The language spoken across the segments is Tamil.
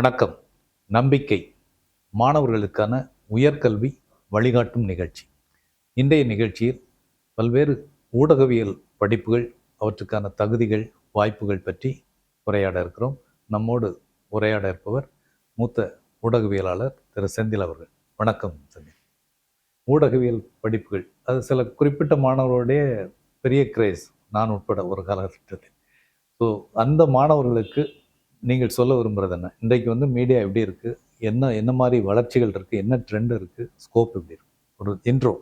வணக்கம். நம்பிக்கை மாணவர்களுக்கான உயர்கல்வி வழிகாட்டும் நிகழ்ச்சி. இன்றைய நிகழ்ச்சியில் பல்வேறு ஊடகவியல் படிப்புகள் அவற்றுக்கான தகுதிகள் வாய்ப்புகள் பற்றி உரையாட இருக்கிறோம். நம்மோடு உரையாட இருப்பவர் மூத்த ஊடகவியலாளர் திரு. செந்தில் அவர்கள். வணக்கம் செந்தில். ஊடகவியல் படிப்புகள் அது சில குறிப்பிட்ட மாணவர்களுடைய பெரிய கிரேஸ் நான் உட்பட ஒரு காலகட்டத்தில். ஸோ அந்த மாணவர்களுக்கு நீங்கள் சொல்ல விரும்புகிறது என்ன? இன்றைக்கு வந்து மீடியா எப்படி இருக்குது என்ன என்ன மாதிரி வளர்ச்சிகள் இருக்குது என்ன ட்ரெண்ட் இருக்குது ஸ்கோப் எப்படி இருக்குது ஒரு இன்ட்ரோ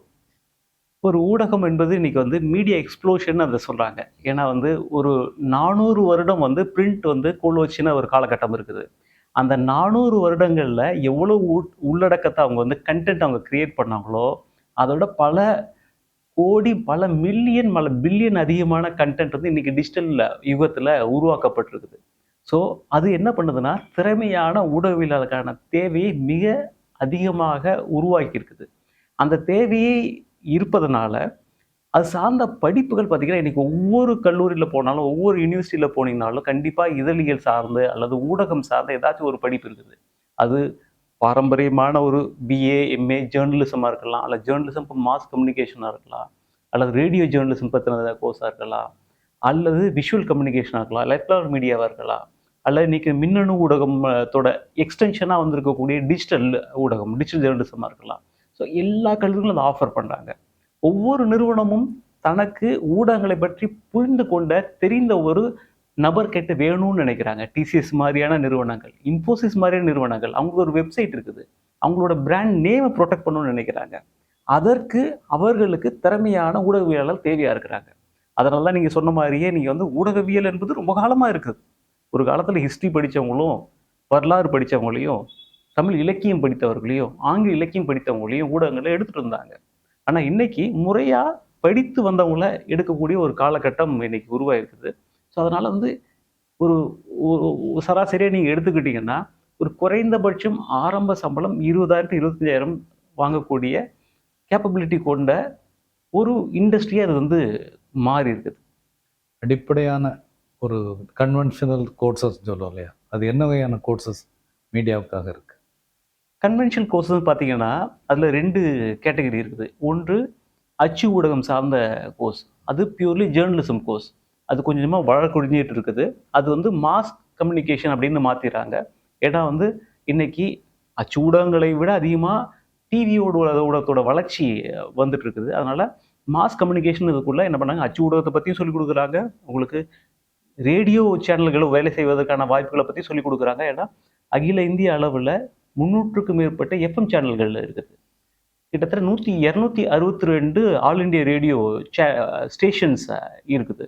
ஒரு ஊடகம் என்பது இன்றைக்கி வந்து மீடியா எக்ஸ்ப்ளோஷன் அதை சொல்கிறாங்க ஏன்னா வந்து ஒரு நானூறு வருடம் வந்து பிரிண்ட் வந்து கூழ் வச்சுன்னு ஒரு காலகட்டம் இருக்குது. அந்த நானூறு வருடங்களில் எவ்வளோ உட் உள்ளடக்கத்தை அவங்க வந்து கண்டென்ட் அவங்க க்ரியேட் பண்ணாங்களோ அதோட பல கோடி பல மில்லியன் பல பில்லியன் அதிகமான கண்டென்ட் வந்து இன்றைக்கி டிஜிட்டலில் யுகத்தில் உருவாக்கப்பட்டிருக்குது. ஸோ அது என்ன பண்ணுதுன்னா திறமையான ஊடகவியலாளருக்கான தேவையை மிக அதிகமாக உருவாக்கி இருக்குது அந்த தேவையை இருப்பதனால அது சார்ந்த படிப்புகள் பார்த்தீங்கன்னா இன்றைக்கி ஒவ்வொரு கல்லூரியில் போனாலும் ஒவ்வொரு யூனிவர்சிட்டியில் போனீங்கனாலும் கண்டிப்பாக இதழியல் சார்ந்து அல்லது ஊடகம் சார்ந்த ஏதாச்சும் ஒரு படிப்பு இருக்குது. அது பாரம்பரியமான ஒரு பிஏ எம்ஏ ஜேர்னலிசமாக இருக்கலாம் அல்லது ஜேர்னலிசம் இப்போ மாஸ் கம்யூனிகேஷனாக இருக்கலாம் அல்லது ரேடியோ ஜேர்னலிசம் பற்றின கோர்ஸாக இருக்கலாம் அல்லது விஷுவல் கம்யூனிகேஷனாக இருக்கலாம் எலக்ட்ரானிக் மீடியாவாக இருக்கலாம். அல்லது இன்னைக்கு மின்னணு ஊடகத்தோட எக்ஸ்டென்ஷனாக வந்திருக்கக்கூடிய டிஜிட்டல் ஊடகம் டிஜிட்டல் ஜேர்னலிசமாக இருக்கலாம். ஸோ எல்லா கல்விகளும் அதை ஆஃபர் பண்ணுறாங்க ஒவ்வொரு நிறுவனமும் தனக்கு ஊடகங்களை பற்றி புரிந்து கொண்ட தெரிந்த ஒரு நபர் கேட்டு வேணும்னு நினைக்கிறாங்க. டிசிஎஸ் மாதிரியான நிறுவனங்கள் இன்ஃபோசிஸ் மாதிரியான நிறுவனங்கள் அவங்களுக்கு ஒரு வெப்சைட் இருக்குது. அவங்களோட பிராண்ட் நேமை ப்ரொடெக்ட் பண்ணணும்னு நினைக்கிறாங்க. அதற்கு அவர்களுக்கு திறமையான ஊடகவியலாளர் தேவையாக இருக்கிறாங்க. அதனால தான் நீங்கள் சொன்ன மாதிரியே நீங்கள் வந்து ஊடகவியல் என்பது ரொம்ப காலமாக இருக்குது. ஒரு காலத்தில் ஹிஸ்ட்ரி படித்தவங்களும் வரலாறு படித்தவங்களையும் தமிழ் இலக்கியம் படித்தவர்களையும் ஆங்கில இலக்கியம் படித்தவங்களையும் ஊடகங்களை எடுத்துகிட்டு இருந்தாங்க ஆனால் இன்னைக்கு முறையாக படித்து வந்தவங்கள எடுக்கக்கூடிய ஒரு காலகட்டம் இன்னைக்கு உருவாயிருக்குது. ஸோ அதனால் வந்து ஒரு ஒரு சராசரியாக நீங்கள் எடுத்துக்கிட்டிங்கன்னா ஒரு குறைந்தபட்சம் ஆரம்ப சம்பளம் இருபதாயிரத்து இருபத்தஞ்சாயிரம் வாங்கக்கூடிய கேப்பபிலிட்டி கொண்ட ஒரு இண்டஸ்ட்ரியாக அது வந்து மாறி இருக்குது அடிப்படையான ஒரு கன்வென்ஷனல் கோர்சஸ் சொல்லுவோம் இல்லையா? அது என்ன வகையான கோர்சஸ் மீடியாவுக்காக இருக்குது கன்வென்ஷன் கோர்சஸ் பார்த்தீங்கன்னா அதில் ரெண்டு கேட்டகரி இருக்குது. ஒன்று அச்சு ஊடகம் சார்ந்த கோர்ஸ் அது பியூர்லி ஜேர்னலிசம் கோர்ஸ் அது கொஞ்சமாக வழக்கொழிஞ்சிட்டு இருக்குது. அது வந்து மாஸ் கம்யூனிகேஷன் அப்படின்னு மாற்றிடுறாங்க ஏன்னா வந்து இன்னைக்கு அச்சு ஊடகங்களை விட அதிகமாக டிவியோட ஊடகத்தோட வளர்ச்சி வந்துட்டு இருக்குது. அதனால் மாஸ் கம்யூனிகேஷன் இதுக்குள்ளே என்ன பண்ணாங்க? அச்சு ஊடகத்தை பற்றியும் சொல்லிக் கொடுக்குறாங்க. உங்களுக்கு ரேடியோ சேனல்களும் வேலை செய்வதற்கான வாய்ப்புகளை பற்றி சொல்லிக் கொடுக்குறாங்க. ஏன்னா அகில இந்திய அளவில் முன்னூற்றுக்கும் மேற்பட்ட எஃப்எம் சேனல்கள் இருக்குது. கிட்டத்தட்ட நூற்றி இரநூத்தி அறுபத்தி ரெண்டு ஆல் இண்டியா ரேடியோ சே ஸ்டேஷன்ஸ் இருக்குது.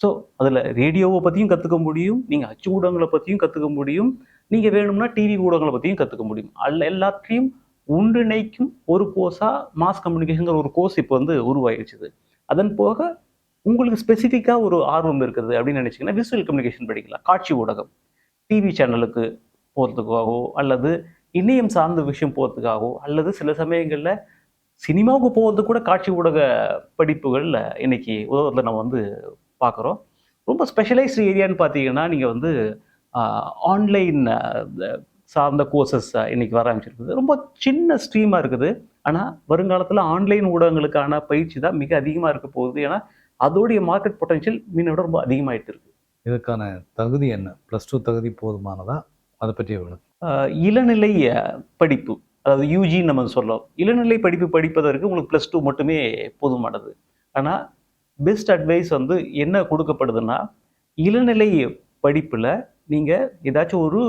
ஸோ அதில் ரேடியோவை பற்றியும் கற்றுக்க முடியும் நீங்கள் அச்சு ஊடகங்களை பற்றியும் கற்றுக்க முடியும் நீங்கள் வேணும்னா டிவி ஊடகங்களை பற்றியும் கற்றுக்க முடியும். அதில் எல்லாத்தையும் ஒன்றிணைக்கும் ஒரு கோர்ஸாக மாஸ் கம்யூனிகேஷனுங்கிற ஒரு கோர்ஸ் இப்போ வந்து உருவாகிடுச்சுது அதன் போக உங்களுக்கு ஸ்பெசிஃபிக்காக ஒரு ஆர்வம் இருக்குது அப்படின்னு நினச்சிங்கன்னா விசுவல் கம்யூனிகேஷன் படிக்கலாம். காட்சி ஊடகம். டிவி சேனலுக்கு போகிறதுக்காகவோ அல்லது இணையம் சார்ந்த விஷயம் போகிறதுக்காகவோ அல்லது சில சமயங்களில் சினிமாவுக்கு போகிறது கூட காட்சி ஊடக படிப்புகளில் இன்றைக்கி உதவுறத நம்ம வந்து பார்க்குறோம் ரொம்ப ஸ்பெஷலைஸ்டு ஏரியான்னு பார்த்தீங்கன்னா நீங்கள் வந்து ஆன்லைன் சார்ந்த கோர்சஸ் இன்னைக்கு வர ஆரம்பிச்சிருக்குது. ரொம்ப சின்ன ஸ்ட்ரீமாக இருக்குது. ஆனால் வருங்காலத்தில் ஆன்லைன் ஊடகங்களுக்கான பயிற்சி தான் மிக அதிகமாக இருக்க போகுது. ஏன்னா அதோடைய மார்க்கெட் பொட்டன்ஷியல் மீனோட ரொம்ப அதிகமாகிட்டு இருக்கு. இதுக்கான தகுதி என்ன? ப்ளஸ் டூ தகுதி போதுமானதா? அதை பற்றி இளநிலை படிப்பு. அதாவது யூஜி நம்ம சொல்லலாம். இளநிலை படிப்பு படிப்பதற்கு உங்களுக்கு ப்ளஸ் டூ மட்டுமே போதுமானது. ஆனால் பெஸ்ட் அட்வைஸ் வந்து என்ன கொடுக்கப்படுதுன்னா இளநிலை படிப்பில் நீங்கள் ஏதாச்சும் ஒரு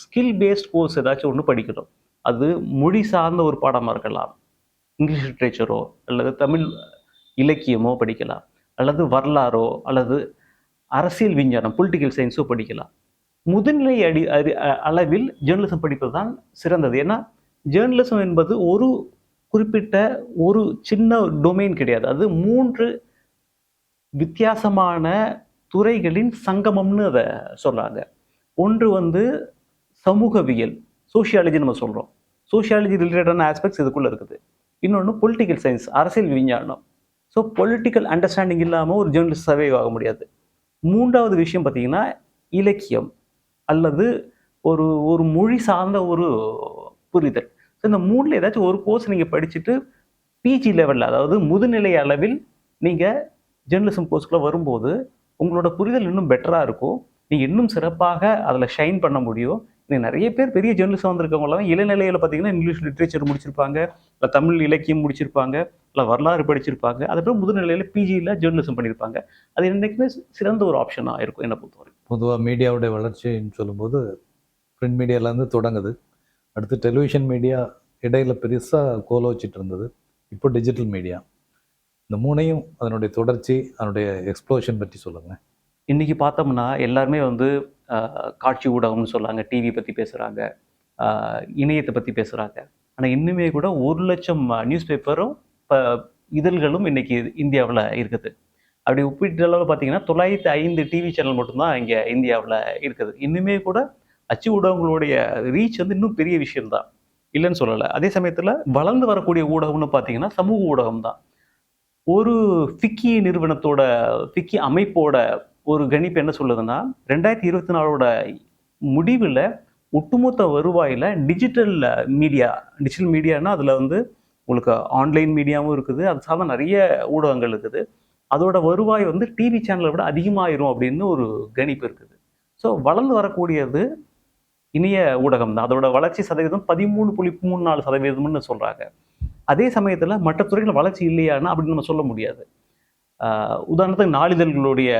ஸ்கில் பேஸ்ட் கோர்ஸ் ஏதாச்சும் ஒன்று படிக்கணும். அது மொழி சார்ந்த ஒரு பாடமாக இருக்கலாம். இங்கிலீஷ் லிட்ரேச்சரோ அல்லது தமிழ் இலக்கியமோ படிக்கலாம். அல்லது வரலாறோ அல்லது அரசியல் விஞ்ஞானம் பொலிட்டிக்கல் சயின்ஸோ படிக்கலாம். முதுநிலை அடி அறி அளவில் ஜேர்னலிசம் படிப்பது தான் சிறந்தது. ஏன்னா ஜேர்னலிசம் என்பது ஒரு குறிப்பிட்ட ஒரு சின்ன டொமைன் கிடையாது. அது மூன்று வித்தியாசமான துறைகளின் சங்கமம்னு அதை சொல்கிறாங்க ஒன்று வந்து சமூகவியல் சோஷியாலஜி நம்ம சொல்கிறோம் சோஷியாலஜி ரிலேட்டடான ஆஸ்பெக்ட்ஸ் இதுக்குள்ளே இருக்குது. இன்னொன்று பொலிட்டிக்கல் சயின்ஸ் அரசியல் விஞ்ஞானம். ஸோ பொலிட்டிக்கல் அண்டர்ஸ்டாண்டிங் இல்லாமல் ஒரு ஜேர்னலிஸ்ட் சர்வே ஆக முடியாது. மூன்றாவது விஷயம் பார்த்தீங்கன்னா இலக்கியம் அல்லது ஒரு ஒரு மொழி சார்ந்த ஒரு புரிதல். ஸோ இந்த மூணில் ஏதாச்சும் ஒரு கோர்ஸ் நீங்கள் படிச்சுட்டு பிஜி லெவலில் அதாவது முதுநிலை அளவில் நீங்கள் ஜேர்னலிசம் கோர்ஸ்க்குள்ளே வரும்போது உங்களோட புரிதல் இன்னும் பெட்டராக இருக்கும். நீங்கள் இன்னும் சிறப்பாக அதில் ஷைன் பண்ண முடியும். இன்னைக்கு நிறைய பேர் பெரிய ஜேர்னலிஸ்ட் வந்திருக்கவங்களாம் இளநிலையில் பார்த்தீங்கன்னா இங்கிலீஷ் லிட்ரேச்சர் முடிச்சிருப்பாங்க இல்லை தமிழ் இலக்கியம் முடிச்சிருப்பாங்க இல்லை வரலாறு படிச்சிருப்பாங்க. அதுக்கப்புறம் முதுநிலையில் பிஜியில் ஜேர்னலிசம் பண்ணியிருப்பாங்க. அது என்றைக்குமே சிறந்த ஒரு ஆப்ஷனாக இருக்கும் என்னை பொறுத்தவரை. பொதுவாக மீடியாவுடைய வளர்ச்சின்னு சொல்லும்போது பிரிண்ட் மீடியாலேருந்து தொடங்குது. அடுத்து டெலிவிஷன் மீடியா இடையில பெருசாக கோல வச்சுட்டு இருந்தது. இப்போ டிஜிட்டல் மீடியா இந்த மூணையும் அதனுடைய தொடர்ச்சி அதனுடைய எக்ஸ்ப்ளோஷன் பற்றி சொல்லுங்கள் இன்னைக்கு பார்த்தோம்னா எல்லாருமே வந்து காட்சி ஊடகம்னு சொல்கிறாங்க டிவி பற்றி பேசுகிறாங்க இணையத்தை பற்றி பேசுகிறாங்க ஆனால் இன்னுமே கூட ஒரு லட்சம் நியூஸ் பேப்பரும் இப்போ இதழ்களும் இன்றைக்கி இந்தியாவில் இருக்குது. அப்படி ஒப்பிட்ட அளவு பார்த்தீங்கன்னா தொள்ளாயிரத்தி ஐந்து டிவி சேனல் மட்டும்தான் இங்கே இந்தியாவில் இருக்குது. இன்னுமே கூட அச்சு ஊடகங்களுடைய ரீச் வந்து இன்னும் பெரிய விஷயம்தான். இல்லைன்னு சொல்லலை. அதே சமயத்தில் வளர்ந்து வரக்கூடிய ஊடகம்னு பார்த்தீங்கன்னா சமூக ஊடகம் தான் ஒரு ஃபிக்கி நிறுவனத்தோட ஃபிக்கி அமைப்போட ஒரு கணிப்பு என்ன சொல்லுதுன்னா ரெண்டாயிரத்தி இருபத்தி நாலோட முடிவில் ஒட்டுமொத்த வருவாயில் டிஜிட்டல் மீடியா டிஜிட்டல் மீடியானா அதில் வந்து உங்களுக்கு ஆன்லைன் மீடியாவும் இருக்குது. அது சார்ந்த நிறைய ஊடகங்கள் இருக்குது. அதோட வருவாய் வந்து டிவி சேனலை விட அதிகமாயிரும் அப்படின்னு ஒரு கணிப்பு இருக்குது. ஸோ வளர்ந்து வரக்கூடியது இணைய ஊடகம் தான் அதோட வளர்ச்சி சதவீதம் பதிமூணு புள்ளி மூணு நாலு சதவீதம்னு சொல்கிறாங்க அதே சமயத்தில் மற்ற துறைகள் வளர்ச்சி இல்லையானா அப்படின்னு நம்ம சொல்ல முடியாது. உதாரணத்துக்கு நாளிதழ்களுடைய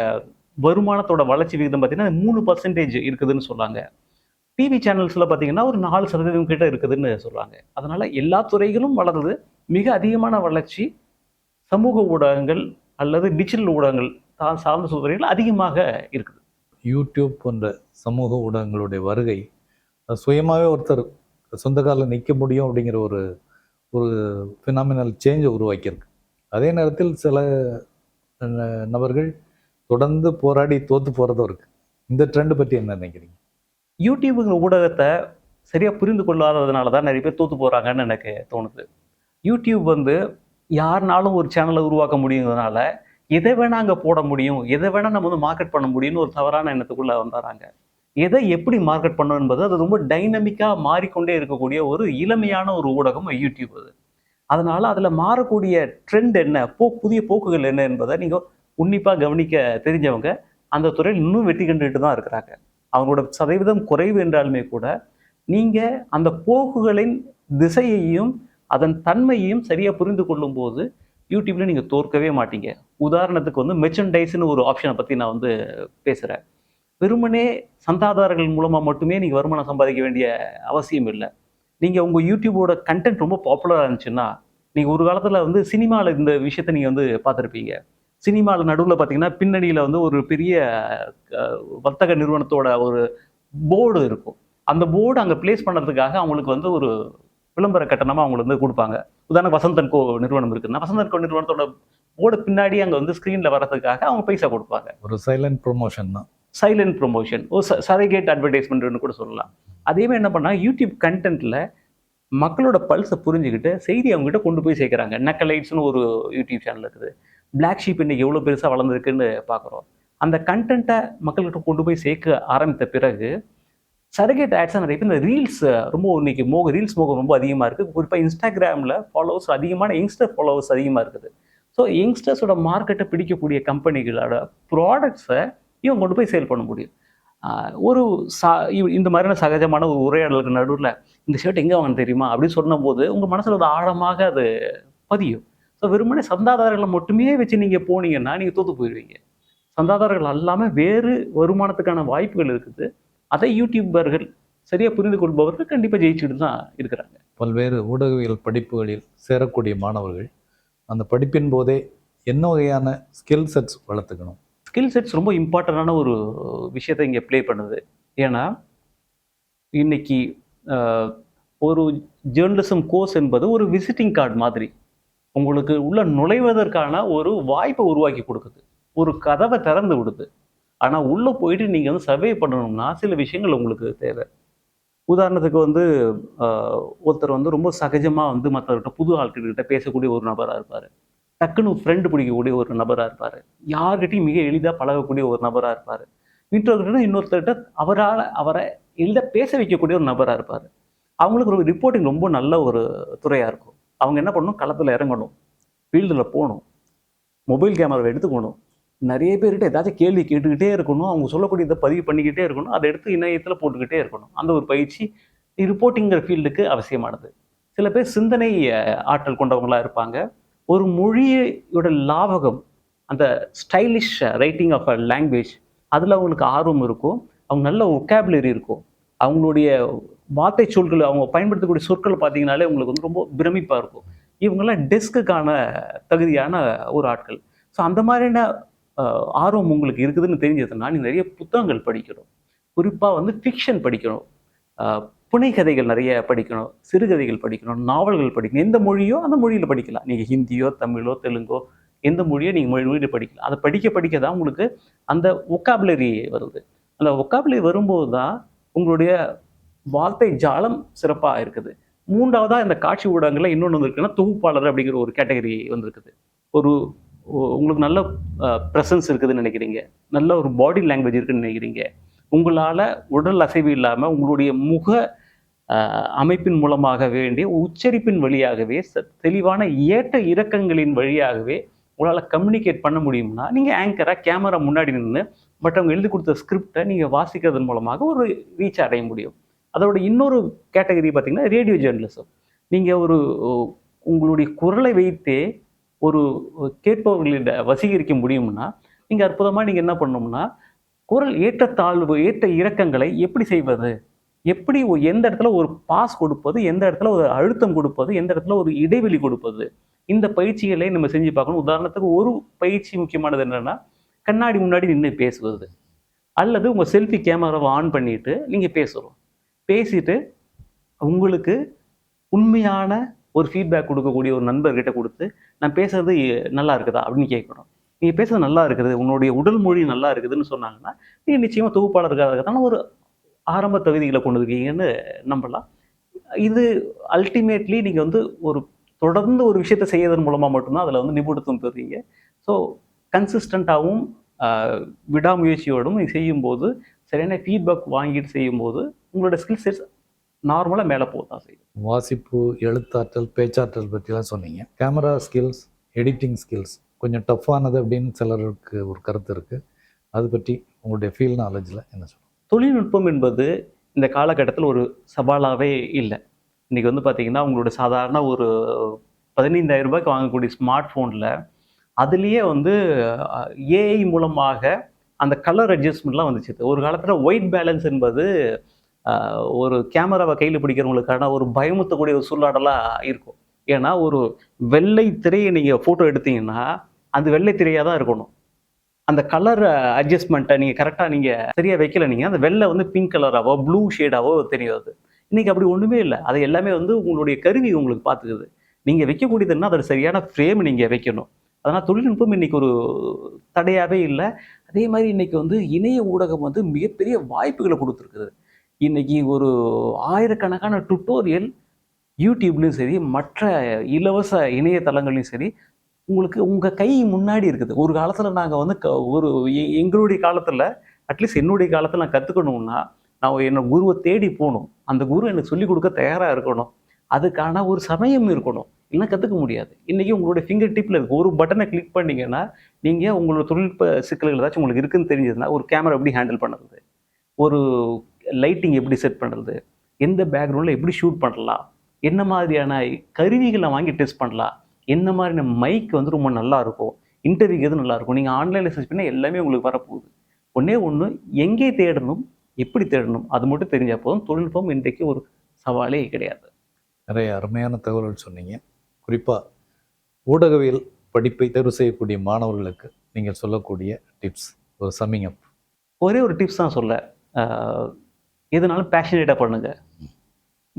வருமானத்தோட வளர்ச்சி விகிதம் பார்த்தீங்கன்னா மூணு பர்சன்டேஜ் இருக்குதுன்னு சொல்கிறாங்க டிவி சேனல்ஸில் பார்த்தீங்கன்னா ஒரு நாலு சதவீதம் கிட்ட இருக்குதுன்னு சொல்கிறாங்க அதனால் எல்லா துறைகளும் வளருது மிக அதிகமான வளர்ச்சி சமூக ஊடகங்கள் அல்லது டிஜிட்டல் ஊடகங்கள் தான் சார்ந்த துறைகள் அதிகமாக இருக்குது. யூடியூப் போன்ற சமூக ஊடகங்களுடைய வருகை சுயமாகவே ஒருத்தர் சொந்த காலில் நிற்க முடியும் அப்படிங்கிற ஒரு ஒரு ஃபினாமினல் சேஞ்சை உருவாக்கியிருக்கு. அதே நேரத்தில் சில நபர்கள் தொடர்ந்து போராடி தோத்து போகிறதும் இருக்குது இந்த ட்ரெண்ட் பற்றி என்ன நினைக்கிறீங்க? யூடியூபுங்கிற ஊடகத்தை சரியாக புரிந்து கொள்ளாததுனால தான் நிறைய பேர் தோத்து போகிறாங்கன்னு எனக்கு தோணுது. யூடியூப் வந்து யாருனாலும் ஒரு சேனலை உருவாக்க முடியுங்கிறதுனால எதை வேணால் அங்கே போட முடியும் எதை வேணால் நம்ம வந்து மார்க்கெட் பண்ண முடியும்னு ஒரு தவறான எண்ணத்துக்குள்ளே வந்துடுறாங்க எதை எப்படி மார்க்கெட் பண்ணணும் என்பது அது ரொம்ப டைனமிக்காக மாறிக்கொண்டே இருக்கக்கூடிய ஒரு இளமையான ஒரு ஊடகம் யூடியூப் அது. அதனால் அதில் மாறக்கூடிய ட்ரெண்ட் என்ன போ புதிய போக்குகள் என்ன என்பதை நீங்கள் உன்னிப்பாக கவனிக்க தெரிஞ்சவங்க அந்த துறையில் இன்னும் வெற்றி கண்டுகிட்டு தான் இருக்கிறாங்க. அவங்களோட சதவீதம் குறைவு என்றாலுமே கூட நீங்கள் அந்த போக்குகளின் திசையையும் அதன் தன்மையையும் சரியாக புரிந்து கொள்ளும்போது யூடியூப்ல நீங்கள் தோற்கவே மாட்டீங்க. உதாரணத்துக்கு வந்து மெர்ச்சன்டைஸ்னு ஒரு ஆப்ஷனை பற்றி நான் வந்து பேசுகிறேன் வெறுமனே சந்தாதாரர்கள் மூலமாக மட்டுமே நீங்கள் வருமானம் சம்பாதிக்க வேண்டிய அவசியம் இல்லை. நீங்கள் உங்கள் யூடியூபோட கண்டென்ட் ரொம்ப பாப்புலராக இருந்துச்சுன்னா நீங்கள் ஒரு காலத்தில் வந்து சினிமாவில் இந்த விஷயத்தை நீங்கள் வந்து பார்த்துருப்பீங்க. சினிமாவில் நடுவில் பார்த்தீங்கன்னா பின்னணியில் வந்து ஒரு பெரிய வர்த்தக நிறுவனத்தோட ஒரு போர்டு இருக்கும். அந்த போர்டு அங்கே ப்ளேஸ் பண்ணுறதுக்காக அவங்களுக்கு வந்து ஒரு விளம்பர கட்டணமாக அவங்களுக்கு வந்து கொடுப்பாங்க. உதாரணம் வசந்தன் கோ நிறுவனம் இருக்குன்னா வசந்தன் கோ நிறுவனத்தோட போர்டு பின்னாடி அங்கே வந்து ஸ்க்ரீனில் வர்றதுக்காக அவங்க பைசா கொடுப்பாங்க. ஒரு சைலண்ட் ப்ரொமோஷன் தான். சைலண்ட் ப்ரொமோஷன் ஓ சரகேட் அட்வர்டைஸ்மெண்ட்னு கூட சொல்லலாம். அதேமாதிரி என்ன பண்ணா யூடியூப் கண்டென்ட்ல மக்களோட பல்ஸை புரிஞ்சுக்கிட்டு செய்தி அவங்ககிட்ட கொண்டு போய் சேர்க்குறாங்க. நக்கலைட்ஸ்னு ஒரு யூடியூப் சேனல் இருக்குது. பிளாக் ஷீப் இன்னைக்கு எவ்வளோ பெருசாக வளர்ந்துருக்குன்னு பார்க்குறோம். அந்த கண்டென்ட்டை மக்கள்கிட்ட கொண்டு போய் சேர்க்க ஆரம்பித்த பிறகு சர்கேட் ஆட்ஸாக நிறைய பேர் இந்த ரீல்ஸ் ரொம்ப இன்னைக்கு மோக ரீல்ஸ் மோகம் ரொம்ப அதிகமாக இருக்குது குறிப்பாக இன்ஸ்டாகிராமில் ஃபாலோவர்ஸ் அதிகமான யங்ஸ்டர் ஃபாலோவர்ஸ் அதிகமாக இருக்குது. ஸோ யங்ஸ்டர்ஸோட மார்க்கெட்டை பிடிக்கக்கூடிய கம்பெனிகளோட ப்ராடக்ட்ஸை இவங்க கொண்டு போய் சேல் பண்ண முடியும். ஒரு சா இந்த மாதிரியான சகஜமான ஒரு உரையாடலுக்கு நடுவில் இந்த ஷர்ட் எங்கே வாங்க தெரியுமா? அப்படின்னு சொன்னபோது உங்கள் மனசில் அது ஆழமாக அது பதியும். ஸோ வெறுமனே சந்தாதாரர்களை மட்டுமே வச்சு நீங்கள் போனீங்கன்னா நீங்கள் தோத்து போயிடுவீங்க சந்தாதாரர்கள் அல்லாமல் வேறு வருமானத்துக்கான வாய்ப்புகள் இருக்குது. அதை யூடியூபர்கள் சரியாக புரிந்து கொள்பவர்கள் கண்டிப்பாக ஜெயிச்சுட்டு தான் இருக்கிறாங்க. பல்வேறு ஊடகவியல் படிப்புகளில் சேரக்கூடிய மாணவர்கள் அந்த படிப்பின் போதே என்ன வகையான ஸ்கில் செட்ஸ் வளர்த்துக்கணும்? ஸ்கில் செட்ஸ் ரொம்ப இம்பார்ட்டண்டான ஒரு விஷயத்தை இங்கே ப்ளே பண்ணுது. ஏன்னா இன்னைக்கு ஒரு ஜேர்னலிசம் கோர்ஸ் என்பது ஒரு விசிட்டிங் கார்டு மாதிரி. உங்களுக்கு உள்ள நுழைவதற்கான ஒரு வாய்ப்பை உருவாக்கி கொடுக்குது. ஒரு கதவை திறந்து விடுது. ஆனால் உள்ளே போயிட்டு நீங்கள் வந்து சர்வே பண்ணணும்னா சில விஷயங்கள் உங்களுக்கு தேவை. உதாரணத்துக்கு வந்து ஒருத்தர் வந்து ரொம்ப சகஜமாக வந்து மற்றவர்கிட்ட புது ஆட்கள்கிட்ட பேசக்கூடிய ஒரு நபராக இருப்பார். டக்குன்னு ஃப்ரெண்டு பிடிக்கக்கூடிய ஒரு நபராக இருப்பார். யார்கிட்டையும் மிக எளிதாக பழகக்கூடிய ஒரு நபராக இருப்பார். இன்ட்ரோகிட்ட இன்னொருத்தர்கிட்ட அவரால் அவரை எளிதாக பேச வைக்கக்கூடிய ஒரு நபராக இருப்பார். அவங்களுக்கு ஒரு ரிப்போர்ட்டிங் ரொம்ப நல்ல ஒரு துறையாக இருக்கும். அவங்க என்ன பண்ணணும்? களத்தில் இறங்கணும். ஃபீல்டில் போகணும். மொபைல் கேமராவை எடுத்துக்கணும். நிறைய பேர்கிட்ட ஏதாச்சும் கேள்வி கேட்டுக்கிட்டே இருக்கணும். அவங்க சொல்லக்கூடியதை பதிவு பண்ணிக்கிட்டே இருக்கணும். அதை எடுத்து இணையத்தில் போட்டுக்கிட்டே இருக்கணும். அந்த ஒரு பயிற்சி ரிப்போர்ட்டிங்கிற ஃபீல்டுக்கு அவசியமானது. சில பேர் சிந்தனை ஆற்றல் கொண்டவங்களாக இருப்பாங்க. ஒரு மொழியோட லாவகம் அந்த stylish writing of a language அதில் அவங்களுக்கு ஆர்வம் இருக்கும். அவங்க நல்ல ஒக்காபுலரி இருக்கும். அவங்களுடைய வார்த்தை சொற்கள் அவங்க பயன்படுத்தக்கூடிய சொற்கள் பார்த்தீங்கனாலே உங்களுக்கு வந்து ரொம்ப பிரமிப்பாக இருக்கும். இவங்கெல்லாம் டெஸ்க்குக்கான தகுதியான ஒரு ஆட்கள். ஸோ அந்த மாதிரியான ஆர்வம் உங்களுக்கு இருக்குதுன்னு தெரிஞ்சதுன்னா நீங்கள் நிறைய புத்தகங்கள் படிக்கணும். குறிப்பாக வந்து ஃபிக்ஷன் படிக்கணும். புனைகதைகள் நிறைய படிக்கணும். சிறுகதைகள் படிக்கணும். நாவல்கள் படிக்கணும். எந்த மொழியோ அந்த மொழியில் படிக்கலாம். நீங்கள் ஹிந்தியோ தமிழோ தெலுங்கோ எந்த மொழியோ நீங்கள் மொழி மொழியில் படிக்கலாம். அதை படிக்க படிக்க தான் உங்களுக்கு அந்த ஒக்காபுலரி வருது. அந்த ஒக்காபுலரி வரும்போது தான் உங்களுடைய வார்த்தை ஜாலம் சிறப்பாக இருக்குது. மூன்றாவதாக இந்த காட்சி ஊடகங்களில் இன்னொன்று வந்திருக்குன்னா தொகுப்பாளர் அப்படிங்கிற ஒரு கேட்டகரி வந்திருக்குது. ஒரு உங்களுக்கு நல்ல ப்ரெசன்ஸ் இருக்குதுன்னு நினைக்கிறீங்க. நல்ல ஒரு பாடி லாங்குவேஜ் இருக்குதுன்னு நினைக்கிறீங்க. உங்களால் உடல் அசைவு இல்லாமல் உங்களுடைய முக அமைப்பின் மூலமாக வேண்டிய உச்சரிப்பின் வழியாகவே ச- தெளிவான ஏற்ற இறக்கங்களின் வழியாகவே உங்களால் கம்யூனிகேட் பண்ண முடியும்னா நீங்கள் ஆங்கராக கேமரா முன்னாடி நின்று மற்றவங்க எழுதி கொடுத்த ஸ்கிரிப்டை நீங்கள் வாசிக்கிறதன் மூலமாக ஒரு ரீச் அடைய முடியும். அதோட இன்னொரு கேட்டகரி பார்த்தீங்கன்னா ரேடியோ ஜேர்னலிசம். நீங்கள் ஒரு உங்களுடைய குரலை வைத்தே ஒரு கேட்பவர்களிட வசீகரிக்க முடியும்னா நீங்கள் அற்புதமாக நீங்கள் என்ன பண்ணணும்னா குரல் ஏற்றத்தாழ்வு ஏற்ற இறக்கங்களை எப்படி செய்வது? எப்படி எந்த இடத்துல ஒரு பாஸ் கொடுப்பது? எந்த இடத்துல ஒரு அழுத்தம் கொடுப்பது? எந்த இடத்துல ஒரு இடைவெளி கொடுப்பது? இந்த பயிற்சிகளை நம்ம செஞ்சு பார்க்கணும். உதாரணத்துக்கு ஒரு பயிற்சி முக்கியமானது என்னென்னா கண்ணாடி முன்னாடி நின்று பேசுவது. அல்லது உங்கள் செல்ஃபி கேமராவை ஆன் பண்ணிட்டு நீங்கள் பேசுகிறோம் பேசிட்டு உங்களுக்கு உண்மையான ஒரு ஃபீட்பேக் கொடுக்கக்கூடிய ஒரு நண்பர்கிட்ட கொடுத்து நான் பேசுறது நல்லா இருக்குதா? அப்படின்னு கேட்கணும். நீங்கள் பேசுறது நல்லா இருக்குது. உன்னுடைய உடல் மொழி நல்லா இருக்குதுன்னு சொன்னாங்கன்னா நீங்கள் நிச்சயமாக தொகுப்பாளருக்காக ஒரு ஆரம்ப தகுதிகளை கொண்டு இருக்கீங்கன்னு நம்பலாம். இது அல்டிமேட்லி நீங்கள் வந்து ஒரு தொடர்ந்து ஒரு விஷயத்தை செய்யறதன் மூலமாக மட்டும்தான் அதில் வந்து நிபுணத்துவம் பெறுவீங்க ஸோ கன்சிஸ்டண்ட்டாகவும் விடாமுயற்சியோடும் செய்யும்போது சரியான ஃபீட்பேக் வாங்கிட்டு செய்யும்போது உங்களோட ஸ்கில் செட்ஸ் நார்மலாக மேலே போக தான் செய்யும் வாசிப்பு எழுத்தாற்றல் பேச்சாற்றல் பற்றிலாம் சொன்னீங்க. கேமரா ஸ்கில்ஸ் எடிட்டிங் ஸ்கில்ஸ் கொஞ்சம் டஃப்பானது அப்படின்னு சிலருக்கு ஒரு கருத்து இருக்குது அது பற்றி உங்களுடைய ஃபீல் நாலேஜில் என்ன சொல்லுங்கள் தொழில்நுட்பம் என்பது இந்த காலகட்டத்தில் ஒரு சவாலாகவே இல்லை. இன்றைக்கி வந்து பார்த்தீங்கன்னா உங்களோட சாதாரண ஒரு பதினைந்தாயிரம் ரூபாய்க்கு வாங்கக்கூடிய ஸ்மார்ட் ஃபோனில் அதுலேயே வந்து ஏஐ மூலமாக அந்த கலர் அட்ஜஸ்ட்மெண்ட்லாம் வந்துச்சு. ஒரு காலத்தில் ஒயிட் பேலன்ஸ் என்பது ஒரு கேமராவை கையில் பிடிக்கிறவங்களுக்கான ஒரு பயமுத்தக்கூடிய ஒரு சூழ்நாடலாக இருக்கும். ஏன்னா ஒரு வெள்ளை திரையை நீங்கள் ஃபோட்டோ எடுத்தீங்கன்னா அந்த வெள்ளை திரையாக தான் இருக்கணும். அந்த கலர் அட்ஜஸ்ட்மெண்ட்டை நீங்கள் கரெக்டாக நீங்கள் சரியாக வைக்கல நீங்கள் அந்த வெள்ளை வந்து பிங்க் கலராகவோ ப்ளூ ஷேடாவோ தெரியாது இன்றைக்கி அப்படி ஒன்றுமே இல்லை. அது எல்லாமே வந்து உங்களுடைய கருவி உங்களுக்கு பார்த்துக்குது நீங்கள் வைக்கக்கூடியதுன்னா அதோட சரியான ஃப்ரேம் நீங்கள் வைக்கணும். அதனால் தொழில்நுட்பம் இன்றைக்கி ஒரு தடையாகவே இல்லை. அதே மாதிரி இன்றைக்கி வந்து இணைய ஊடகம் வந்து மிகப்பெரிய வாய்ப்புகளை கொடுத்துருக்குது. இன்றைக்கி ஒரு ஆயிரக்கணக்கான டுட்டோரியல் யூடியூப்லேயும் சரி மற்ற இலவச இணையதளங்களையும் சரி உங்களுக்கு உங்கள் கை முன்னாடி இருக்குது. ஒரு காலத்தில் நாங்கள் வந்து க ஒரு எங்களுடைய காலத்தில் அட்லீஸ்ட் என்னுடைய காலத்தில் நான் கற்றுக்கணும்னா நான் என்னோட குருவை தேடி போகணும். அந்த குரு எனக்கு சொல்லிக் கொடுக்க தயாராக இருக்கணும். அதுக்கான ஒரு சமயம் இருக்கணும். இல்லைன்னா கற்றுக்க முடியாது. இன்றைக்கி உங்களுடைய ஃபிங்கர் டிப்பில் இருக்குது ஒரு பட்டனை கிளிக் பண்ணிங்கன்னா நீங்கள் உங்களோட தொழில்நுட்ப சிக்கல்கள் ஏதாச்சும் உங்களுக்கு இருக்குதுன்னு தெரிஞ்சதுன்னா ஒரு கேமரா எப்படி ஹேண்டில் பண்ணுறது? ஒரு லைட்டிங் எப்படி செட் பண்ணுறது எந்த பேக்ரவுண்டில் எப்படி ஷூட் பண்ணலாம்? என்ன மாதிரியான கருவிகளை வாங்கி டெஸ்ட் பண்ணலாம்? என்ன மாதிரியான மைக் வந்து ரொம்ப நல்லா இருக்கும்? இன்டர்வியூக்கு எது நல்லா இருக்கும்? நீங்கள் ஆன்லைனில் சர்ச் பண்ணால் எல்லாமே உங்களுக்கு வரப்போகுது. ஒன்றே ஒன்று எங்கே தேடணும்? எப்படி தேடணும்? அது மட்டும் தெரிஞ்சால் போதும். தொழில்நுட்பம் இன்றைக்கு ஒரு சவாலே கிடையாது. நிறைய அருமையான தகவல்கள் சொன்னீங்க. குறிப்பாக ஊடகவியல் படிப்பை தேர்வு செய்யக்கூடிய மாணவர்களுக்கு நீங்கள் சொல்லக்கூடிய டிப்ஸ் ஒரு சம்மிங் அப் ஒரே ஒரு டிப்ஸ் தான் சொல்ல. எதுனாலும் பேஷனேட்டாக பண்ணுங்கள்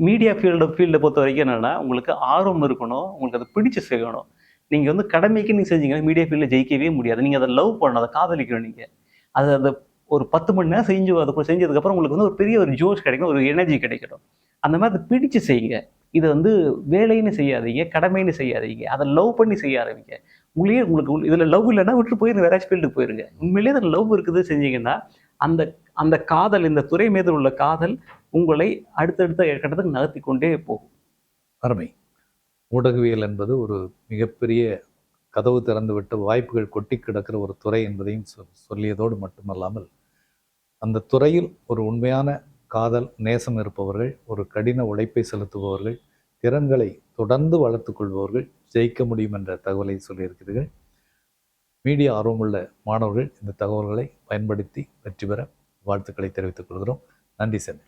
மீடியா ஃபீல்டு ஃபீல்டை பொறுத்த வரைக்கும் என்னென்னா உங்களுக்கு ஆர்வம் இருக்கணும் உங்களுக்கு அதை பிடிச்சு செய்யணும். நீங்கள் வந்து கடமைக்கு நீங்கள் செஞ்சீங்கன்னா மீடியா ஃபீல்டில் ஜெயிக்கவே முடியாது. நீங்கள் அதை லவ் பண்ணணும் அதை காதலிக்கணும் நீங்கள் அதை அந்த ஒரு பத்து மணி நேரம் செஞ்சு அதை செஞ்சதுக்கப்புறம் உங்களுக்கு வந்து ஒரு பெரிய ஒரு ஜோஷ் கிடைக்கும் ஒரு எனர்ஜி கிடைக்கணும் அந்த மாதிரி அதை பிடிச்சு செய்யுங்க. இதை வந்து வேலைன்னு செய்யாதீங்க கடமைன்னு செய்யாதீங்க. அதை லவ் பண்ணி செய்ய ஆரம்பிங்க. உங்களையே உங்களுக்கு இதில் லவ் இல்லைன்னா விட்டு போயிருங்க வேற ஃபீல்டுக்கு போயிருங்க. உண்மையிலேயே அதில் லவ் இருக்குது செஞ்சீங்கன்னா அந்த அந்த காதல் இந்த துறை மீது உள்ள காதல் உங்களை அடுத்தடுத்த கட்டத்துக்கு நகர்த்தி கொண்டே போகும். அருமை. ஊடகவியல் என்பது ஒரு மிகப்பெரிய கதவு திறந்துவிட்டு வாய்ப்புகள் கொட்டி கிடக்கிற ஒரு துறை என்பதையும் சொ- சொல்லியதோடு மட்டுமல்லாமல் அந்த துறையில் ஒரு உண்மையான காதல் நேசம் இருப்பவர்கள் ஒரு கடின உழைப்பை செலுத்துபவர்கள் திறன்களை தொடர்ந்து வளர்த்துக் கொள்பவர்கள் ஜெயிக்க முடியும் என்ற தகவலை சொல்லியிருக்கிறீர்கள். மீடியா ஆர்வமுள்ள மாணவர்கள் இந்த தகவல்களை பயன்படுத்தி வெற்றி பெற வாழ்த்துக்களை தெரிவித்துக் கொள்கிறோம். நன்றி சென்னை